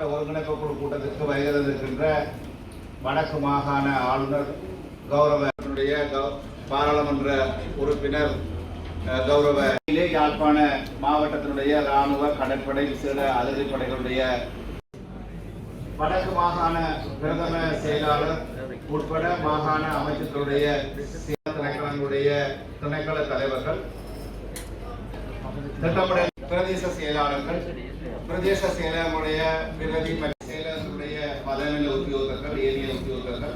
மாவட்ட ஒருங்கிணைப்பு குழு கூட்டத்திற்கு வருகிறதிருக்கின்ற வடக்கு மாகாண ஆளுநர் கௌரவனுடைய பாராளுமன்ற உறுப்பினர் கௌரவ யாழ்ப்பாண மாவட்டத்தினுடைய இராணுவ கடற்படை விசேட அதிரடிப்படைகளுடைய வடக்கு மாகாண பிரதம செயலாளர் உட்பட மாகாண அமைச்சர்களுடைய திணைக்களங்களுடைய திணைக்கள தலைவர்கள் திட்டமிடல் பிரதேச செயலாளர்கள் பிரதேச செயலர்களுடைய பிரதி மற்றும் பதவியில் உத்தியோகர்கள் ஏனைய உத்தியோகர்கள்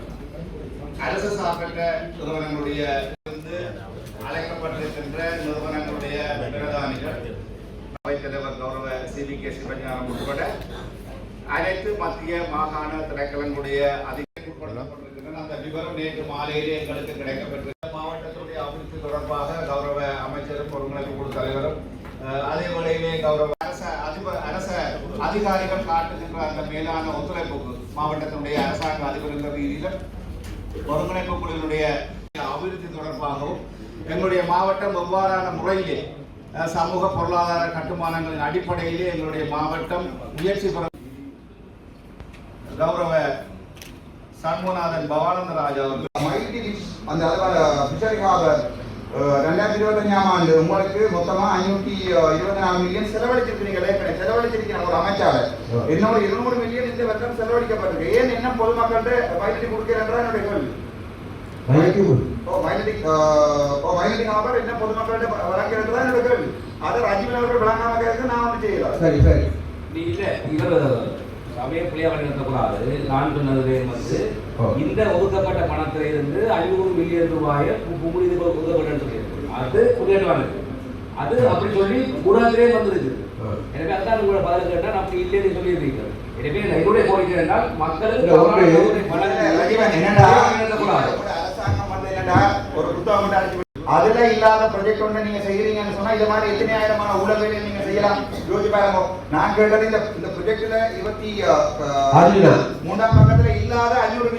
அரசு சார்பற்ற நிறுவனங்களுடைய அழைக்கப்பட்டிருக்கின்ற நிறுவனங்களுடைய பிரதானிகள் அவைத்தலைவர் கௌரவ சி. V K. சிவஞானம் உட்பட அனைத்து மத்திய மாகாண திரைக்கலங்களுடைய அதிகாரிகள் அந்த விவரம் நேற்று மாலையிலே எங்களுக்கு கிடைக்கப்பட்டிருக்கிறது. மாவட்டத்துடைய அபிவிருத்தி தொடர்பாக கௌரவ அமைச்சரும் ஒருங்கிணைப்பு குழு தலைவரும் அதே வேளையிலே கௌரவ அதிகாரிகள் காட்டுகின்ற அந்த மேலான ஒத்துழைப்புக்கு மாவட்டத்தினுடைய அரசாங்க அதிபர்கள் ரீதியிலும் ஒருங்கிணைப்பு குழுவினுடைய அபிவிருத்தி தொடர்பாகவும் எங்களுடைய மாவட்டம் எவ்வாறான முறையிலே சமூக பொருளாதார கட்டுமானங்களின் அடிப்படையிலே எங்களுடைய மாவட்டம் முயற்சி பெற கௌரவ சண்முகநாதன் பவானந்தராஜ் அவர்கள். அந்த ரெண்டாயிரத்தி இருபத்தஞ்சாம் ஆண்டு உங்களுக்கு மொத்தமா ஐநூத்தி இருபத்தி நாலு மில்லியன் செலவழிச்சிருக்கிறீங்களே ஏற்கனவே செலவழிச்சிருக்கீங்க ஒரு அமைச்சாளர் இன்னொரு இருநூறு மில்லியன் இந்த வருடம் செலவழிக்கப்பட்டிருக்கு. ஏன் என்ன பொதுமக்கள்கிட்ட மைட்டி கொடுக்கிறன்றா என்னுடைய கேள்வி? என்ன பொதுமக்கள்கிட்ட வழங்கிறது தான் என்னுடைய கேள்வி. அதை ராஜீவ் அவர்கள் வழங்காம கேட்க நான் ஒன்றும் செய்யல. சரி சரி. நீ இல்ல இவர் சமய பிள்ளையா வழிநடத்தக்கூடாது நான் சொன்னதுலே வந்து. இந்த ஒதுக்கப்பட்ட பணத்தில இருந்து ஐநூறு மில்லியன் ரூபாயை புமுடி ஒதுக்கப்பட்ட சொல்லியிருக்கு. அது புரியவானது அது அப்படி சொல்லி ஊடகத்திலே வந்திருக்கு. எனவே அதான் உங்களை பதில் கேட்டா அப்படி இல்லைன்னு சொல்லியிருக்கீங்க எனவே நான் என்னுடைய கோரிக்கை என்றால் மக்களுக்கு அதுல இல்லாத ப்ரொஜெக்ட் ஒன்று நீங்க செய்யறீங்கன்னு சொன்னா இது மாதிரி எத்தனை ஆயிரமான ஊழல்களை நீங்க செய்யலாம்? யோசிச்சு பாருங்க. நான் கேட்டது இந்த இந்த ப்ரொஜெக்ட்ல இருபத்தி. மூன்றாம் பக்கத்துல இல்லாத அஞ்சூறு.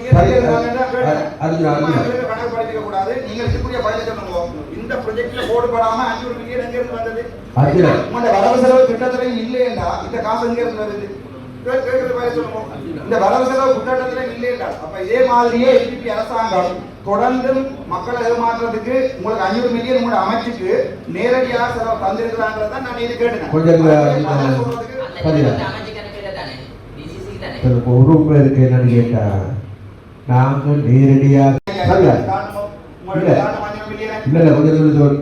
எங்களுக்கு கணக்கு படிக்க கூடாது. நீங்க இருக்கக்கூடிய பதில் சொல்லுங்க. இந்த ப்ரொஜெக்ட்ல போடுபடாம அஞ்சூறு மில்லியன் எங்க இருந்து வந்தது. உங்களோட வரவு செலவு திட்டத்துல இல்லையேண்டா? இந்த காசு எங்க இருந்து வருது? இந்த வரவு செலவு திட்டத்துல இல்லையேண்டா? அப்ப இதே மாதிரியே எல்பிபி அரசாங்கம் தொடர்ந்து மக்களை ஏமாற்றுறதுக்கு உங்களுக்கு அஞ்சூறு மில்லியன் உங்களோட அமைச்சுக்கு நேரடியாக செலவு தந்திருக்கிறாங்கிறத நான் இது கேட்டேன் கொஞ்சம் ஒரு என்னன்னு கேட்டா நாங்கள் நேரடியாக இல்ல. இல்ல கொஞ்சம் சொல்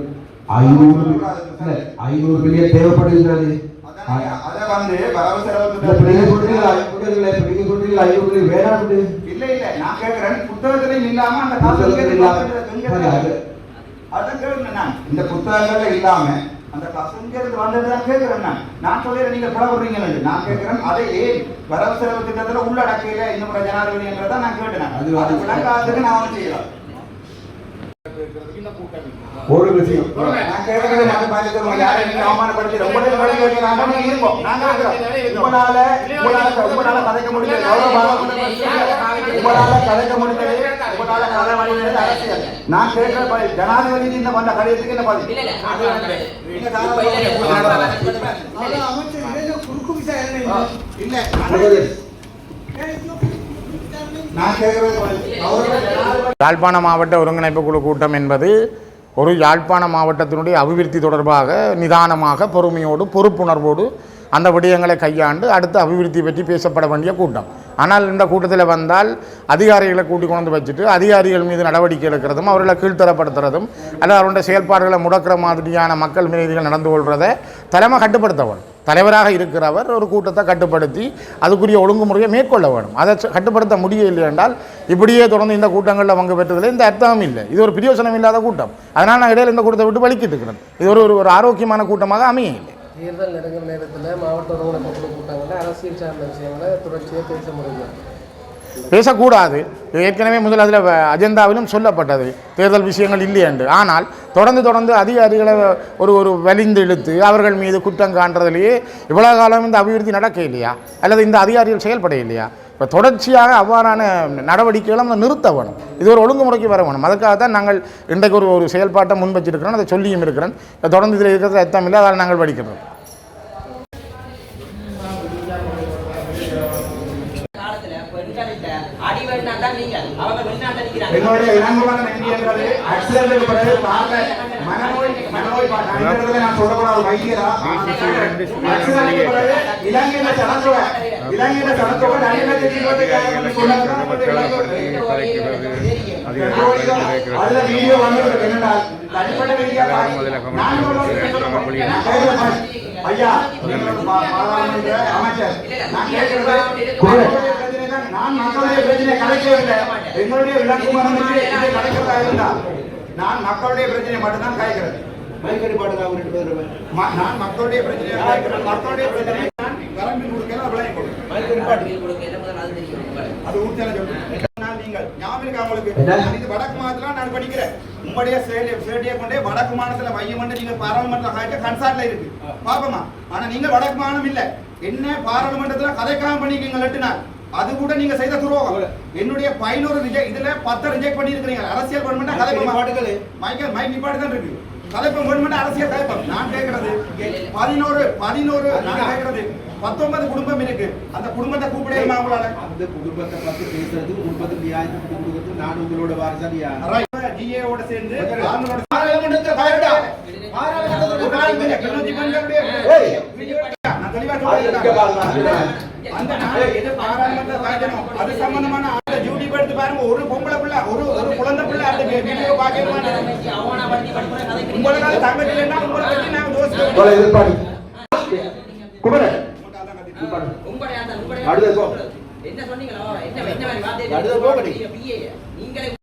ஐநூறு இல்ல ஐநூறு மில்லியன் தேவைப்படுது தானே அதானே, அதை வந்து வரவு செலவு நீங்க சொல்றீங்களா இப்ப நீங்க சொல்றீங்களா ஐநூறு மில்லியன் வேணாம் இல்ல இல்ல நான் கேக்குறேன் புத்தகத்திலையும் இல்லாம அந்த காசு வந்தது? அதான் கேக்குறேன் நான். இந்த புத்தகங்கள்ல இல்லாம அந்த காசு எங்க இருந்து வந்ததுதான் கேக்குறேன் நான். நான் சொல்லிடுறேன் நீங்க புலப்படுறீங்கன்னு நான் கேக்குறேன் அதை ஏன் வரவு செலவு திட்டத்துல உள்ளடக்கையில முறை ஜனாதிபதி என்றதான் நான் கேட்டேன் அது- விளங்காததுக்கு நான் செய்யலாம் ஒரு விஷயம். நான் கேட்கறது மட்டும் பார்த்து சொல்லுங்க. யாரையும் நீங்க அவமானப்படுத்தி ரொம்ப நேரம் வழி வைக்கிறாங்க. நீங்க இருப்போம். நான் கேட்கிறோம். உங்களால உங்களால உங்களால கதைக்க முடியல. எவ்வளவு பாராளுமன்ற உங்களால கதைக்க முடியல. உங்களால கதை வழிகிறது அரசியல். நான் கேட்கிற பதில் ஜனாதிபதி இந்த வந்த கடிதத்துக்கு என்ன பதில்? இல்ல யாழ்ப்பாண மாவட்ட ஒருங்கிணைப்பு குழு கூட்டம் என்பது ஒரு யாழ்ப்பாண மாவட்டத்தினுடைய அபிவிருத்தி தொடர்பாக நிதானமாக பொறுமையோடு பொறுப்புணர்வோடு அந்த விடயங்களை கையாண்டு அடுத்த அபிவிருத்தி பற்றி பேசப்பட வேண்டிய கூட்டம். ஆனால் இந்த கூட்டத்தில் வந்தால் அதிகாரிகளை கூட்டி கொண்டு வந்து வச்சுட்டு அதிகாரிகள் மீது நடவடிக்கை எடுக்கிறதும் அவர்களை கீழ்த்தரப்படுத்துறதும் அல்லது அவருடைய செயல்பாடுகளை முடக்கிற மாதிரியான மக்கள் மீதிகள் நடந்து கொள்வதை தலைமை கட்டுப்படுத்தவன் தலைவராக இருக்கிறவர் ஒரு கூட்டத்தை கட்டுப்படுத்தி அதுக்குரிய ஒழுங்குமுறையை மேற்கொள்ள வேணும் அதை கட்டுப்படுத்த முடியவில்லை என்றால் இப்படியே தொடர்ந்து இந்த கூட்டங்களில் பங்கு பெற்றதில் இந்த அர்த்தமும் இல்லை. இது ஒரு பிரியோசனம் இல்லாத கூட்டம். அதனால் நான் இடையில் இந்த கூட்டத்தை விட்டு வலிக்கிட்டு இருக்கிறேன். இது ஒரு ஒரு- ஆரோக்கியமான கூட்டமாக அமைய இல்லை தேர்தல் நெருங்கிற நேரத்தில் மாவட்ட கூட்டங்களில் அரசியல் சார்ந்த விஷயங்களை தொடர்ச்சியாக பேச முடியும். பேசக்கூடாது. இது ஏற்கனவே முதல் அதில் அஜெண்டாவிலும் சொல்லப்பட்டது. தேர்தல் விஷயங்கள் இல்லை என்று. ஆனால் தொடர்ந்து தொடர்ந்து அதிகாரிகளை ஒரு ஒரு வலிந்து இழுத்து அவர்கள் மீது குற்றம் காண்றதுலேயே இவ்வளோ காலம் இந்த அபிவிருத்தி நடக்க இல்லையா? அல்லது இந்த அதிகாரிகள் செயல்பட இல்லையா? இப்போ தொடர்ச்சியாக அவ்வாறான நடவடிக்கைகளை நம்ம நிறுத்த வேணும். இது ஒரு ஒழுங்குமுறைக்கு வர வேணும். அதுக்காக தான் நாங்கள் இன்றைக்கு ஒரு ஒரு செயல்பாட்டை முன் வச்சிருக்கிறோம் அதை சொல்லியும் இருக்கிறோம். தொடர்ந்து இதில் இருக்கிறது அர்த்தம் இல்லை. அதை நாங்கள் படிக்கிறோம் எங்களுடைய இளங்குமரன் என்கிறது ஆக்சிடென்ட் பிறகு பார்க்க மனநோய் மனநோய் நான் சொல்லக்கூடாது வைத்தியரா ஆக்சிடென்ட் பிறகு இலங்கையில சனத்தொகை இலங்கையில சனத்தொகை ரெண்டு லட்சத்தி இருபத்தி அதுல வீடியோ வந்து என்னடா தனிப்பட்ட கேட்கிறேன் பாரு. ஐயா அமைச்சர் நான் தான். நான் மக்களுடைய பிரச்சனை கலைக்கவில்லை எங்களுடைய இதை கலைக்கிறதா இருந்தா நான் மக்களுடைய பிரச்சனை மட்டும்தான் கலைக்கிறேன். ம- நான் மக்களுடைய கலைக்கிறேன். மக்களுடைய பிரச்சனை நான் வரம்பு அது நான் நீங்கள் ஞாபகம் இருக்கா உங்களுக்கு? என்ன? நான் இது வடக்கு மாநிலத்துல நான் படிக்கிறேன். உங்களுடைய சேடிய கொண்டே வடக்கு மாநிலத்துல மையம் நீங்க பாராளுமன்ற கன்சார்ட்ல இருக்கு. பாப்பமா? ஆனா நீங்க வடக்கு மாநிலம் இல்ல. என்ன பாராளுமன்றத்துல கதைக்காம பண்ணிக்கீங்க அது கூட நீங்க செய்த துரோகம். என்னுடைய பதினோரு ரிஜெக்ட் இதுல பத்து ரிஜெக்ட் பண்ணி இருக்கிறீங்க அரசியல் பண்ண கதை மைக்கேல் மைக் நிப்பாடு தான் இருக்கு. கதைப்பம் வேணுமெண்டா அரசியல் கதைப்பம். நான் கேட்கறது பதினோரு பதினோரு நான் கேட்கறது பத்தொன்பது குடும்பம் இருக்கு. அந்த குடும்பத்தை கூப்பிடலாமா அவங்களால அந்த குடும்பத்தை பத்தி பேசுறது குடும்பத்தை நியாயத்தை கொடுக்கறது நான் உங்களோட வாரிசாரியா டிஏவோட சேர்ந்து பாராளுமன்றத்தை அந்த நாள் எது பாராளுமன்ற அது சம்பந்தமான ஆளை டியூட்டி எடுத்து பாருங்க. ஒரு பொம்பளை பிள்ளை ஒரு ஒரு குழந்தை பிள்ளை அந்த வீடியோ பார்க்கணுமா உங்களுக்கு தங்கச்சி இல்லைன்னா உங்களை பத்தி நாங்க யோசிக்கிறோம் குமரன். அடுத்த. நீங்களே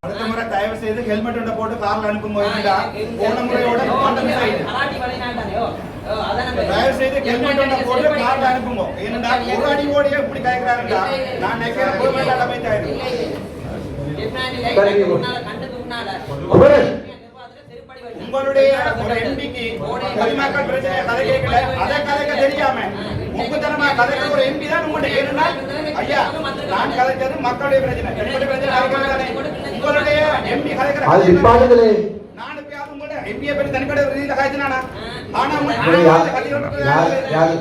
அடுத்த முறை தயவு செய்து ஹெல்மெட் ஒன்றை போட்டு கார்ல அனுப்பும் போதுடா போன முறையோட மாற்றம் செய்யுது கராட்டி வலைநாட்டாரையோ அதான் தயவு செய்து ஹெல்மெட் ஒன்றை போட்டு கார்ல அனுப்புங்க. ஏனென்றா ஒரு அடி ஓடியே இப்படி கேட்கிறாருடா நான் நினைக்கிறேன் உங்களுடைய ஒரு எம்பிக்கு பொதுமக்கள் பிரச்சனையை கதை கேட்கல. அதை கதைக்க முக்குத்தனமா கதைக்கிற ஒரு எம்பி தான் உங்களுடைய ஏன்னா ஐயா நான் கதைச்சது மக்களுடைய பிரச்சனை. தனிப்பட்ட பிரச்சனை கதைக்கிறது தானே. உங்களுடைய எம்பி அது கதைக்கிற நிப்பாட்டுங்களே நான் எப்பயாவது உங்களோட எம்பியை பற்றி தனிப்பட்ட ரீதியில கதைச்சினானா? ஆனா உங்க- யார்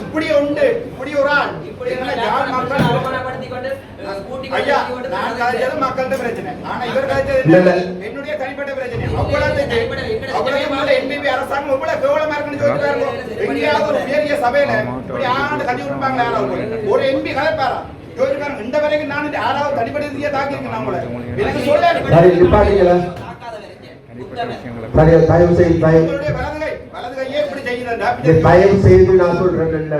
இப்படி உண்டு இப்படி ஒரு ஆள். ஐயா நான் கதைச்சது மக்கள்கிட்ட பிரச்சனை. ஆனா இவர்? இல்ல. என்னுடைய தனிப்பட்ட பிரச்சனை. அவ்வளவு அவ்வளவு என்பிபி அரசாங்கம் எவ்வளவு கேவலமா இருக்குன்னு சொல்லிட்டு பாருங்க எங்கேயாவது ஒரு பெரிய சபையில இப்படி ஆண்டு யாராவது ஒரு எம்பி யோசிப்பாங்க இந்த வரைக்கும் நான் இந்த யாராவது தனிப்பட்ட ரீதியா தாக்கியிருக்கேன் நம்மள எனக்கு சொல்ல தயவு செய்து தயவு உங்களுடைய வலது கை வலது கையே இப்படி செய்யுதுண்டா இந்த தயவு செய்து நான் சொல்றேன் இல்ல.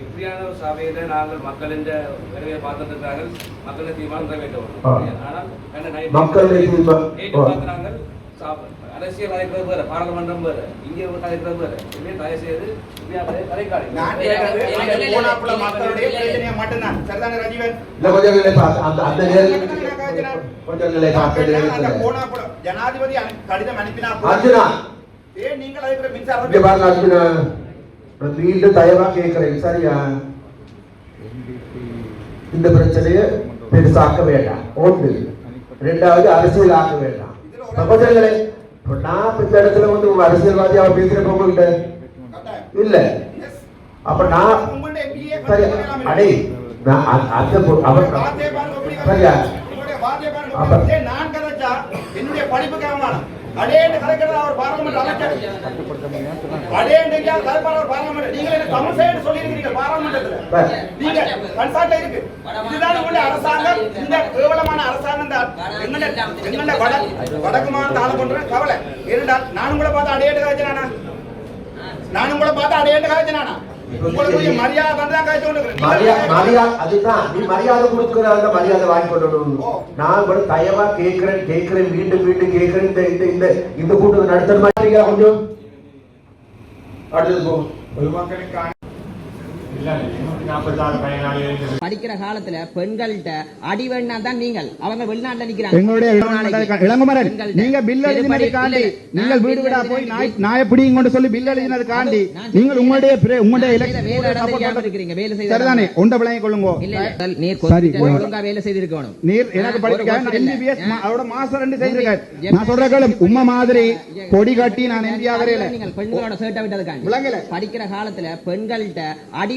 இப்படியான ஒரு சபையில நாங்கள் மக்களின் வருகையை பார்த்துட்டு மக்களை தீர்மானம். வேண்டும் ஆனால் மக்களுடைய தீர்மானம். அரசியல் கலைக்கிறது வேறு பாராளுமன்றம் வேறு இங்கே கலைக்கிறது வேறு. இனிமே தயவு செய்து ஜனாதிபதி கடிதம் அனுப்பினா மீண்டும் தயவா கேட்கிறேன் சரியா? இந்த பிரச்சனையை பெருசாக்க வேண்டாம். ஒன்று ரெண்டாவது அரசியல் ஆக்க வேண்டாம். சகோதரர்களே இப்ப நான் இந்த இடத்துல வந்து உங்க அரசியல்வாதி அவர் பேசுறப்ப உங்ககிட்ட இல்ல. அப்ப நான் சரி அடே நான் அந்த- அவர் சரியா? அப்ப- நான் என்னுடைய படிப்புக்கு அவமானம் அடேன்னு கதைக்கிறது அவர் பார்லமெண்ட் எங்கேயாவது கதைப்பார் அவர் பார்லமெண்ட் நீங்க என்ன தமிழ் சைடு நீங்க கன்சார்ட்ல இருக்கு. இதுதான் உங்களுடைய அரசாங்கம். இந்த கேவலமான அரசாங்கம் தான். வட வடக்கு மாநில ஆள பண்ற கவலை. ஏனென்றால் நான் உங்களை பார்த்து அடையேட்டு காய்ச்சினானா நான் உங்களை பார்த்து அடையேட்டு காய்ச்சினானா அதுதான். நீ மரியாதை கொடுக்குற அந்த மரியாதை வாங்கி கொண்டு நான் கூட தயவா கேட்கிறேன் கேட்கிறேன் மீண்டும் மீண்டும் கேட்கிறேன். இந்த இந்த இந்த இந்த கூட்டத்தை நடத்த மாட்டீங்களா கொஞ்சம்? அடுத்தது போ. பொதுமக்களுக்கான படிக்கிற காலத்துல பெண்கள்கிட்ட அடி வேணா தான் நீங்கள். அவங்க வெளிநாட்டுல நிக்கிறாங்க. எங்களுடைய இளங்குமரன் நீங்க பில் எழுதினதுக்காண்டி நீங்கள் வீடு வீடா போய் நாய் நாயை பிடிங்க கொண்டு சொல்லி பில் எழுதினதுக்காண்டி நீங்கள் உங்களுடைய பிர- உங்களுடைய வேலை இருக்கிறீங்க செய்த சரிதானே? உண்ட கொள்ளுங்க. நீர் ஒழுங்கா செய்திருக்கணும். நீர் எனக்கு ஒரு படிக்க வருஷம் இல்ல. எம்பிபிஎஸ் அதோட மாசம் ரெண்டு செய்திருக்கேன் ஜெம்- நான் சொல்ற கேளு உம்மை மாதிரி கொடி கட்டி நான் எம்பி ஆகறேன் நீங்கள் பெண்களோட சேர்ட்ட விட்டதுக்காண்டி. படிக்கிற காலத்துல பெண்கள்கிட்ட அடி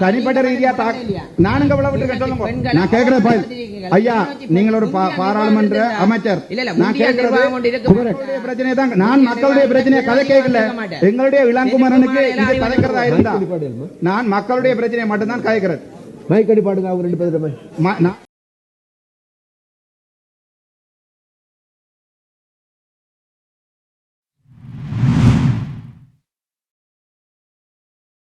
தனிப்பட்ட ரீதியா விட்டு சொல்லுங்க நான் கேட்கிறேன் பாய் ஐயா நீங்கள் ஒரு பாராளுமன்ற அமைச்சர். நான் கேட்கிறது பிரச்சனை தான் நான் மக்களுடைய பிரச்சனையை கதை கேட்கல எங்களுடைய இளங்குமரனுக்கு இது கதைக்கிறதா இருந்தா நான் மக்களுடைய பிரச்சனையை மட்டும்தான் கதைக்கிறேன் மைக் அடி பாடுங்க அவங்க ரெண்டு பேரும்.